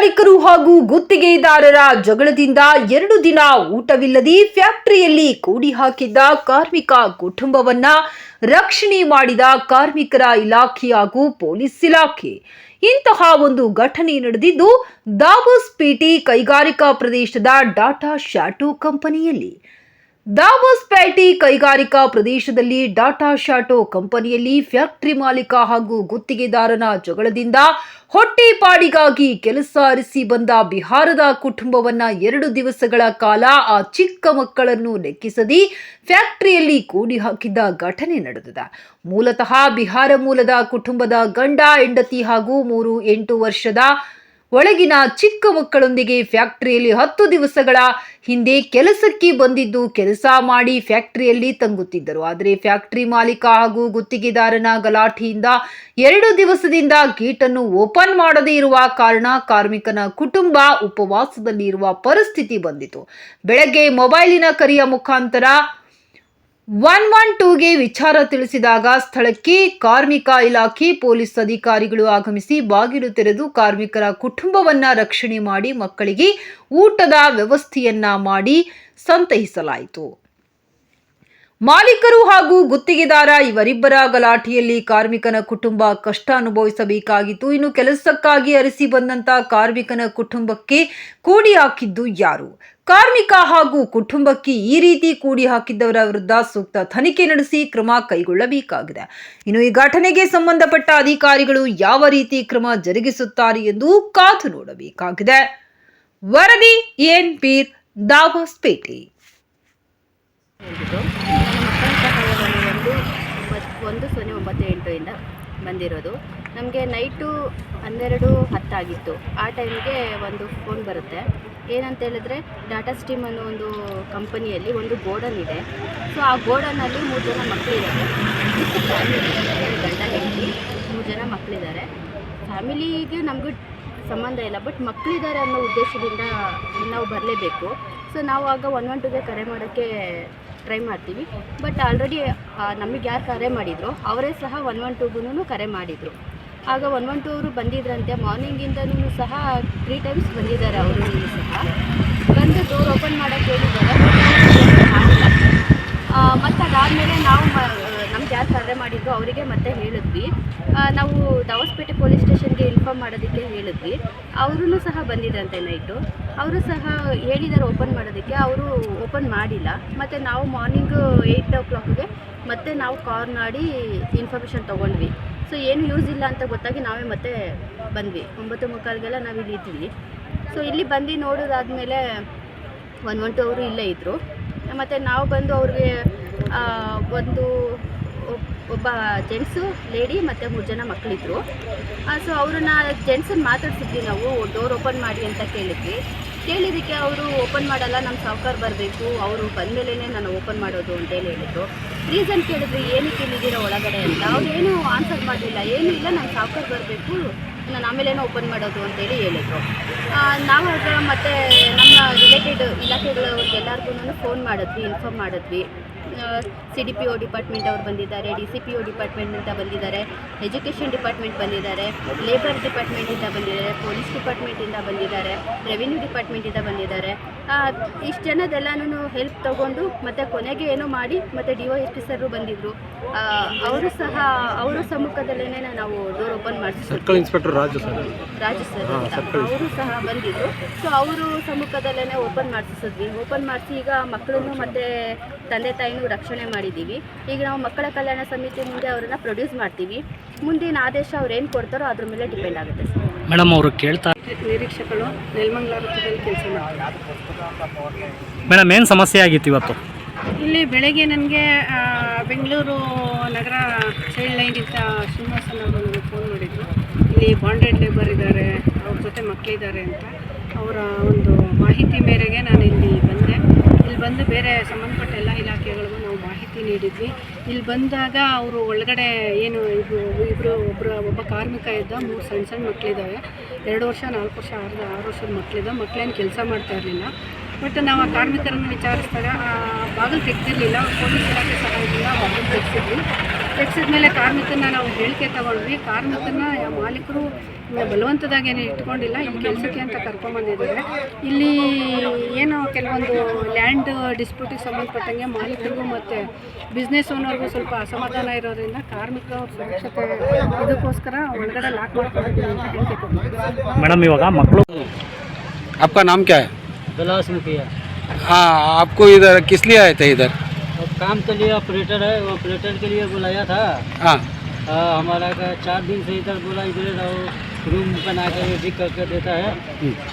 ಮಾಲೀಕರು ಹಾಗೂ ಗುತ್ತಿಗೆದಾರರ ಜಗಳದಿಂದ ಎರಡು ದಿನ ಊಟವಿಲ್ಲದೆ ಫ್ಯಾಕ್ಟರಿಯಲ್ಲಿ ಕೂಡಿ ಹಾಕಿದ್ದ ಕಾರ್ಮಿಕ ಕುಟುಂಬವನ್ನ ರಕ್ಷಣೆ ಮಾಡಿದ ಕಾರ್ಮಿಕರ ಇಲಾಖೆ ಹಾಗೂ ಪೊಲೀಸ್ ಇಲಾಖೆ. ಇಂತಹ ಒಂದು ಘಟನೆ ನಡೆದಿದ್ದು ದಾವೋಸ್ಪೇಟೆ ಕೈಗಾರಿಕಾ ಪ್ರದೇಶದ ಡಾಟಾ ಶಾಟೋ ಕಂಪನಿಯಲ್ಲಿ. ದಾವೋಸ್ಪೇಟೆ ಕೈಗಾರಿಕಾ ಪ್ರದೇಶದಲ್ಲಿ ಡಾಟಾ ಶಾಟೋ ಕಂಪನಿಯಲ್ಲಿ ಫ್ಯಾಕ್ಟರಿ ಮಾಲೀಕ ಹಾಗೂ ಗುತ್ತಿಗೆದಾರನ ಜಗಳದಿಂದ ಹೊಟ್ಟೆಪಾಡಿಗಾಗಿ ಕೆಲಸ ಅರಿಸಿ ಬಂದ ಬಿಹಾರದ ಕುಟುಂಬವನ್ನ ಎರಡು ದಿವಸಗಳ ಕಾಲ ಆ ಚಿಕ್ಕ ಮಕ್ಕಳನ್ನು ಲೆಕ್ಕಿಸದಿ ಫ್ಯಾಕ್ಟರಿಯಲ್ಲಿ ಕೂಡಿ ಹಾಕಿದ್ದ ಘಟನೆ ನಡೆದಿದೆ. ಮೂಲತಃ ಬಿಹಾರ ಮೂಲದ ಕುಟುಂಬದ ಗಂಡ, ಹೆಂಡತಿ ಹಾಗೂ ಮೂರು, ಎಂಟು ವರ್ಷದ ಒಳಗಿನ ಚಿಕ್ಕ ಮಕ್ಕಳೊಂದಿಗೆ ಫ್ಯಾಕ್ಟರಿಯಲ್ಲಿ ಹತ್ತು ದಿವಸಗಳ ಹಿಂದೆ ಕೆಲಸಕ್ಕೆ ಬಂದಿದ್ದು ಕೆಲಸ ಮಾಡಿ ಫ್ಯಾಕ್ಟರಿಯಲ್ಲಿ ತಂಗುತ್ತಿದ್ದರು. ಆದರೆ ಫ್ಯಾಕ್ಟರಿ ಮಾಲೀಕ ಹಾಗೂ ಗುತ್ತಿಗೆದಾರನ ಗಲಾಟೆಯಿಂದ ಎರಡು ದಿವಸದಿಂದ ಗೇಟನ್ನು ಓಪನ್ ಮಾಡದೇ ಇರುವ ಕಾರಣ ಕಾರ್ಮಿಕನ ಕುಟುಂಬ ಉಪವಾಸದಲ್ಲಿ ಇರುವ ಪರಿಸ್ಥಿತಿ ಬಂದಿತು. ಬೆಳಗ್ಗೆ ಮೊಬೈಲಿನ ಕರಿಯ ಮುಖಾಂತರ ಒನ್ ಒನ್ ಟೂಗೆ ವಿಚಾರ ತಿಳಿಸಿದಾಗ ಸ್ಥಳಕ್ಕೆ ಕಾರ್ಮಿಕ ಇಲಾಖೆ ಪೊಲೀಸ್ ಅಧಿಕಾರಿಗಳು ಆಗಮಿಸಿ ಬಾಗಿಲು ತೆರೆದು ಕಾರ್ಮಿಕರ ಕುಟುಂಬವನ್ನ ರಕ್ಷಣೆ ಮಾಡಿ ಮಕ್ಕಳಿಗೆ ಊಟದ ವ್ಯವಸ್ಥೆಯನ್ನ ಮಾಡಿ ಸಂತೈಸಲಾಯಿತು. ಮಾಲೀಕರು ಹಾಗೂ ಗುತ್ತಿಗೆದಾರ ಇವರಿಬ್ಬರ ಗಲಾಟೆಯಲ್ಲಿ ಕಾರ್ಮಿಕನ ಕುಟುಂಬ ಕಷ್ಟ ಅನುಭವಿಸಬೇಕಾಗಿತ್ತು. ಇನ್ನು ಕೆಲಸಕ್ಕಾಗಿ ಅರಿಸಿ ಬಂದಂತ ಕಾರ್ಮಿಕನ ಕುಟುಂಬಕ್ಕೆ ಕೂಡಿ ಹಾಕಿದ್ದು ಯಾರು? ಕಾರ್ಮಿಕ ಹಾಗೂ ಕುಟುಂಬಕ್ಕೆ ಈ ರೀತಿ ಕೂಡಿ ಹಾಕಿದ್ದವರ ವಿರುದ್ಧ ಸೂಕ್ತ ತನಿಖೆ ನಡೆಸಿ ಕ್ರಮ ಕೈಗೊಳ್ಳಬೇಕಾಗಿದೆ. ಇನ್ನು ಈ ಘಟನೆಗೆ ಸಂಬಂಧಪಟ್ಟ ಅಧಿಕಾರಿಗಳು ಯಾವ ರೀತಿ ಕ್ರಮ ಜರುಗಿಸುತ್ತಾರೆ ಎಂದು ಕಾದು ನೋಡಬೇಕಾಗಿದೆ. ವರದಿ ಎನ್ ಪೀರ್ ದಾವಸ್ಪೇಟೆ ಒಂದು ಸೊನ್ನೆ ಒಂಬತ್ತು ಎಂಟು ಇಂದ ಬಂದಿರೋದು. ನಮಗೆ ನೈಟು ಹನ್ನೆರಡು ಹತ್ತಾಗಿತ್ತು. ಆ ಟೈಮ್ಗೆ ಒಂದು ಫೋನ್ ಬರುತ್ತೆ. ಏನಂತ ಹೇಳಿದ್ರೆ ಡಾಟಾ ಸ್ಟೀಮ್ ಅನ್ನೋ ಒಂದು ಕಂಪನಿಯಲ್ಲಿ ಒಂದು ಗೋಡನ್ ಇದೆ. ಸೊ, ಆ ಗೋಡನಲ್ಲಿ ಮೂರು ಜನ ಮಕ್ಕಳಿದ್ದಾರೆ ಗಂಡ ಹೆಂಡತಿ ಮೂರು ಜನ ಮಕ್ಕಳಿದ್ದಾರೆ ಫ್ಯಾಮಿಲಿಗೆ ನಮಗೂ ಸಂಬಂಧ ಇಲ್ಲ. ಬಟ್ ಮಕ್ಕಳಿದ್ದಾರೆ ಅನ್ನೋ ಉದ್ದೇಶದಿಂದ ನಾವು ಬರಲೇಬೇಕು. ಸೊ, ನಾವು ಆಗ ಒನ್ ಒನ್ ಟುಗೆ ಕರೆ ಮಾಡೋಕ್ಕೆ ಟ್ರೈ ಮಾಡ್ತೀವಿ. ಬಟ್ ಆಲ್ರೆಡಿ ನಮಗೆ ಯಾರು ಕರೆ ಮಾಡಿದ್ರು, ಅವರೇ ಸಹ ಒನ್ ಒನ್ ಟುಗೂ ಕರೆ ಮಾಡಿದರು. ಆಗ ಒನ್ ಒನ್ ಟೂ ಅವರು ಬಂದಿದ್ರಂತೆ. ಮಾರ್ನಿಂಗಿಂದನೂ ಸಹ ತ್ರೀ ಟೈಮ್ಸ್ ಬಂದಿದ್ದಾರೆ ಅವರು ಸಹ. ಬಂದು ಡೋರ್ ಓಪನ್ ಮಾಡೋಕ್ಕೆ ಹೇಳಿದ್ದಾರೆ. ಮತ್ತು ಅದಾದಮೇಲೆ ನಾವು ನಮ್ಗೆ ಯಾರು ಕರೆ ಮಾಡಿದ್ರು ಅವರಿಗೆ ಮತ್ತೆ ಹೇಳಿದ್ವಿ. ನಾವು ದಾವಸ್ಪೇಟೆ ಪೊಲೀಸ್ ಸ್ಟೇಷನ್ಗೆ ಇನ್ಫಾರ್ಮ್ ಮಾಡೋದಕ್ಕೆ ಹೇಳಿದ್ವಿ. ಅವರೂ ಸಹ ಬಂದಿದ್ರಂತೆ ನೈಟು ಅವರು ಸಹ ಹೇಳಿದ್ದಾರೆ ಓಪನ್ ಮಾಡೋದಕ್ಕೆ. ಅವರು ಓಪನ್ ಮಾಡಿಲ್ಲ. ಮತ್ತು ನಾವು ಮಾರ್ನಿಂಗು ಏಯ್ಟ್ ಓ ಕ್ಲಾಕ್ಗೆ ಮತ್ತೆ ನಾವು ಕಾಲ್ ಮಾಡಿ ಇನ್ಫಾರ್ಮೇಷನ್ ತೊಗೊಂಡ್ವಿ. ಸೊ ಏನು ಯೂಸ್ ಇಲ್ಲ ಅಂತ ಗೊತ್ತಾಗಿ ನಾವೇ ಮತ್ತೆ ಬಂದ್ವಿ. ಒಂಬತ್ತು ಮುಕ್ಕಾಲಿಗೆಲ್ಲ ನಾವು ಇಲ್ಲಿ ಇದ್ವಿ. ಸೊ ಇಲ್ಲಿ ಬಂದು ನೋಡೋದಾದ್ಮೇಲೆ ಒನ್ ಒನ್ ಟು ಅವರು ಇಲ್ಲೇ ಇದ್ದರು ಮತ್ತು ನಾವು ಬಂದು ಅವ್ರಿಗೆ ಒಂದು ಒಬ್ಬ ಜೆಂಟ್ಸು ಲೇಡಿ ಮತ್ತು ಮೂರು ಜನ ಮಕ್ಕಳಿದ್ರು ಸೊ ಅವ್ರನ್ನ ಜೆಂಟ್ಸನ್ನು ಮಾತಾಡ್ತಿದ್ವಿ ನಾವು. ಡೋರ್ ಓಪನ್ ಮಾಡಿ ಅಂತ ಕೇಳಿದ್ವಿ. ಕೇಳಿದ್ದಕ್ಕೆ ಅವರು ಓಪನ್ ಮಾಡಲ್ಲ ನಮ್ಮ ಸಾಹುಕಾರ ಬರಬೇಕು, ಅವರು ಬಂದಮೇಲೆ ನಾನು ಓಪನ್ ಮಾಡೋದು ಅಂತೇಳಿ ಹೇಳಿದ್ರು. ರೀಸನ್ ಕೇಳಿದ್ರು ಏನಕ್ಕೆ ಇಲ್ಲಿದ್ದೀರ ಒಳಗಡೆ ಅಂತ. ಅವ್ರು ಏನು ಆನ್ಸರ್ ಮಾಡಲಿಲ್ಲ. ಏನೂ ಇಲ್ಲ ನಮ್ಮ ಸಾವುಕಾರ ಬರಬೇಕು, ನಾನು ಆಮೇಲೇನೋ ಓಪನ್ ಮಾಡೋದು ಅಂತೇಳಿ ಹೇಳಿದರು. ನಾವಾಗ ಮತ್ತೆ ನಮ್ಮ ರಿಲೇಟೆಡ್ ಇಲಾಖೆಗಳವ್ರಿಗೆ ಎಲ್ಲರಿಗೂ ಫೋನ್ ಮಾಡಿದ್ವಿ ಇನ್ಫಾರ್ಮ್ ಮಾಡಿದ್ವಿ. C D P O department ಅವರು ಬಂದಿದ್ದಾರೆ ಡಿ ಸಿ ಪಿ ಒ ಡಿಪಾರ್ಟ್ಮೆಂಟಿಂದ ಬಂದಿದ್ದಾರೆ ಎಜುಕೇಷನ್ ಡಿಪಾರ್ಟ್ಮೆಂಟ್ ಬಂದಿದ್ದಾರೆ ಲೇಬರ್ ಡಿಪಾರ್ಟ್ಮೆಂಟಿಂದ ಬಂದಿದ್ದಾರೆ ಪೊಲೀಸ್ ಡಿಪಾರ್ಟ್ಮೆಂಟಿಂದ ಬಂದಿದ್ದಾರೆ ರೆವಿನ್ಯೂ ಡಿಪಾರ್ಟ್ಮೆಂಟಿಂದ ಬಂದಿದ್ದಾರೆ. ಇಷ್ಟು ಜನದೆಲ್ಲನೂ ಹೆಲ್ಪ್ ತೊಗೊಂಡು ಮತ್ತು ಕೊನೆಗೆ ಏನೋ ಮಾಡಿ ಮತ್ತು D O S P sir ಬಂದಿದ್ದರು ಅವರು ಸಹ ಅವರ ಸಮ್ಮುಖದಲ್ಲೇ ನಾವು door open ಮಾಡಿಸಿದ್ವಿ. Circle inspector Raju sir. Raju sir ಅವರು ಸಹ ಬಂದಿದ್ರು. ಸೊ ಅವರು ಸಮ್ಮುಖದಲ್ಲೇ ಓಪನ್ ಮಾಡಿಸಿದ್ವಿ. ಓಪನ್ ಮಾಡಿಸಿ ಈಗ ಮಕ್ಕಳನ್ನು ಮತ್ತು ತಂದೆ ತಾಯಿನೂ ರಕ್ಷಣೆ ಮಾಡಿದ್ದೀವಿ. ಈಗ ನಾವು ಮಕ್ಕಳ ಕಲ್ಯಾಣ ಸಮಿತಿ ಮುಂದೆ ಅವರನ್ನು ಪ್ರೊಡ್ಯೂಸ್ ಮಾಡ್ತೀವಿ. ಮುಂದಿನ ಆದೇಶ ಅವ್ರು ಏನು ಕೊಡ್ತಾರೋ ಅದ್ರ ಮೇಲೆ ಡಿಪೆಂಡ್ ಆಗುತ್ತೆ ಸರ್. ಮೇಡಮ್ ಅವರು ಕೇಳ್ತಾ ನಿರೀಕ್ಷಕರು ನೆಲಮಂಗಲ ವೃತ್ತದಲ್ಲಿ ಕೆಲಸ ಮಾಡ್ತಾರೆ. ಮೇಡಮ್ ಏನು ಸಮಸ್ಯೆ ಆಗಿತ್ತು ಇವತ್ತು? ಇಲ್ಲಿ ಬೆಳಗ್ಗೆ ನನಗೆ ಬೆಂಗಳೂರು ನಗರ ಚೈಲ್ಡ್ ಲೈನ್ ಶ್ರೀನಿವಾಸನ್ ಅವರು ನನಗೆ ಫೋನ್ ಮಾಡಿದ್ರು. ಇಲ್ಲಿ ಬಾಂಡೆಡ್ ಲೇಬರ್ ಇದ್ದಾರೆ ಅವ್ರ ಜೊತೆ ಮಕ್ಕಳಿದ್ದಾರೆ ಅಂತ. ಅವರ ಒಂದು ಮಾಹಿತಿ ಮೇರೆಗೆ ನಾನು ಇಲ್ಲಿ ಬಂದೆ. ಇಲ್ಲಿ ಬಂದು ಬೇರೆ ಸಂಬಂಧಪಟ್ಟ ಎಲ್ಲ ಇಲಾಖೆಗಳಿಗೂ ನಾವು ಮಾಹಿತಿ ನೀಡಿದ್ವಿ. ಇಲ್ಲಿ ಬಂದಾಗ ಅವರು ಒಳಗಡೆ ಏನು ಇಬ್ಬರು ಇಬ್ಬರು ಒಬ್ಬರು ಒಬ್ಬ ಕಾರ್ಮಿಕ ಇದ್ದ, ಮೂರು ಸಣ್ಣ ಸಣ್ಣ ಮಕ್ಕಳಿದ್ದಾವೆ ಎರಡು ವರ್ಷ, ನಾಲ್ಕು ವರ್ಷ ಆರು ಆರು ವರ್ಷದ ಮಕ್ಕಳಿದ್ದ ಮಕ್ಕಳೇನು ಕೆಲಸ ಮಾಡ್ತಾ ಇರಲಿಲ್ಲ. ಬಟ್ ನಾವು ಆ ಕಾರ್ಮಿಕರನ್ನು ವಿಚಾರಿಸಿದಾಗ ಆ ಬಾಗಿಲು ತೆಗೆದಿರಲಿಲ್ಲ. ಪೊಲೀಸ್ ಇಲಾಖೆ ಸಹಾಯದಿಂದ ಬಾಗಿಲು ತೆಗೆಸಿದ್ವಿ. ತೆಗ್ಸಿದ ಮೇಲೆ ಕಾರ್ಮಿಕನ ನಾವು ಹೇಳಿಕೆ ತಗೊಂಡ್ವಿ ಕಾರ್ಮಿಕನ ಯಾವ ಮಾಲೀಕರು ಬಲವಂತದಾಗೇನು ಇಟ್ಕೊಂಡಿಲ್ಲ ಇಲ್ಲಿ ಕೆಲಸಕ್ಕೆ ಅಂತ ಕರ್ಕೊಂಬಂದಿದ್ದಾರೆ ಇಲ್ಲಿ ಏನು ಕೆಲವೊಂದು ಲ್ಯಾಂಡ್ ಡಿಸ್ಪ್ಯೂಟಿಗೆ ಸಂಬಂಧಪಟ್ಟಂಗೆ ಮಾಲೀಕರಿಗೂ ಮತ್ತು ಬಿಸ್ನೆಸ್ ಓನರ್ಗೂ ಸ್ವಲ್ಪ ಅಸಮಾಧಾನ ಇರೋದ್ರಿಂದ ಕಾರ್ಮಿಕರ ಸುರಕ್ಷತೆ ಇದಕ್ಕೋಸ್ಕರ ಒಳಗಡೆ ಲಾಕ್ ಮಾಡ್ಕೊಂಡಿದ್ದೀವಿ ಅಂತ ಹೇಳಿಕೆ ಕೊಟ್ಟಿದ್ದೀವಿ ಮೇಡಮ್ ಇವಾಗ ಮಕ್ಕಳು आपका नाम क्या है गलास में किया हाँ आपको इधर किस लिए आए थे इधर और काम के लिए ऑपरेटर है वो ऑपरेटर के लिए बुलाया था। हाँ। हमारा का चार दिन से इधर बोला इधर रहो रूम बना के रेडी करके देता है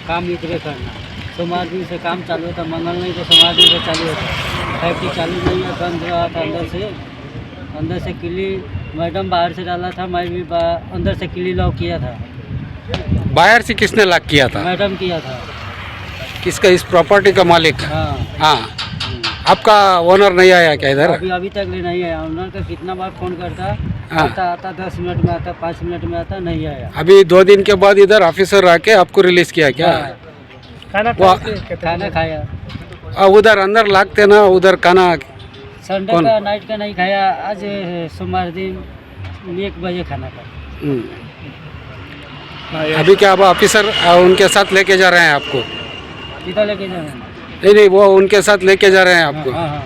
काम इधर करना। सोमवार दिन से काम चालू होता मंगल नहीं तो सोमवार दिन से चालू होता। फैक्ट्री चालू नहीं है बंद रहा था अंदर से। अंदर से किली मैडम बाहर से डाला था मैं भी अंदर से किली लॉक किया था। बाहर से किसने लॉक किया था? मैडम किया था। किसका इस प्रॉपर्टी का मालिक? हाँ। हाँ। आपका ओनर नहीं आया क्या इधर? अभी अभी तक ले नहीं आया। ओनर का कितना बार फ़ोन करता हाँ। आता आता दस मिनट में आता पाँच मिनट में आता नहीं आया। अभी दो दिन के बाद इधर ऑफिसर आके आपको रिलीज़ किया क्या? हाँ, वो खाना खाया। आ, उधर अंदर लागते ना उधर खाना संडे का नाइट का नहीं खाया आज सोमवार दिन एक बजे खाना खाया। हम्म। अभी क्या अब ऑफिसर उनके साथ लेके जा रहे हैं आपको? कितना लेके जाना नहीं नहीं वो उनके साथ लेके जा रहे हैं आपको। हाँ हाँ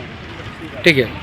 ठीक है।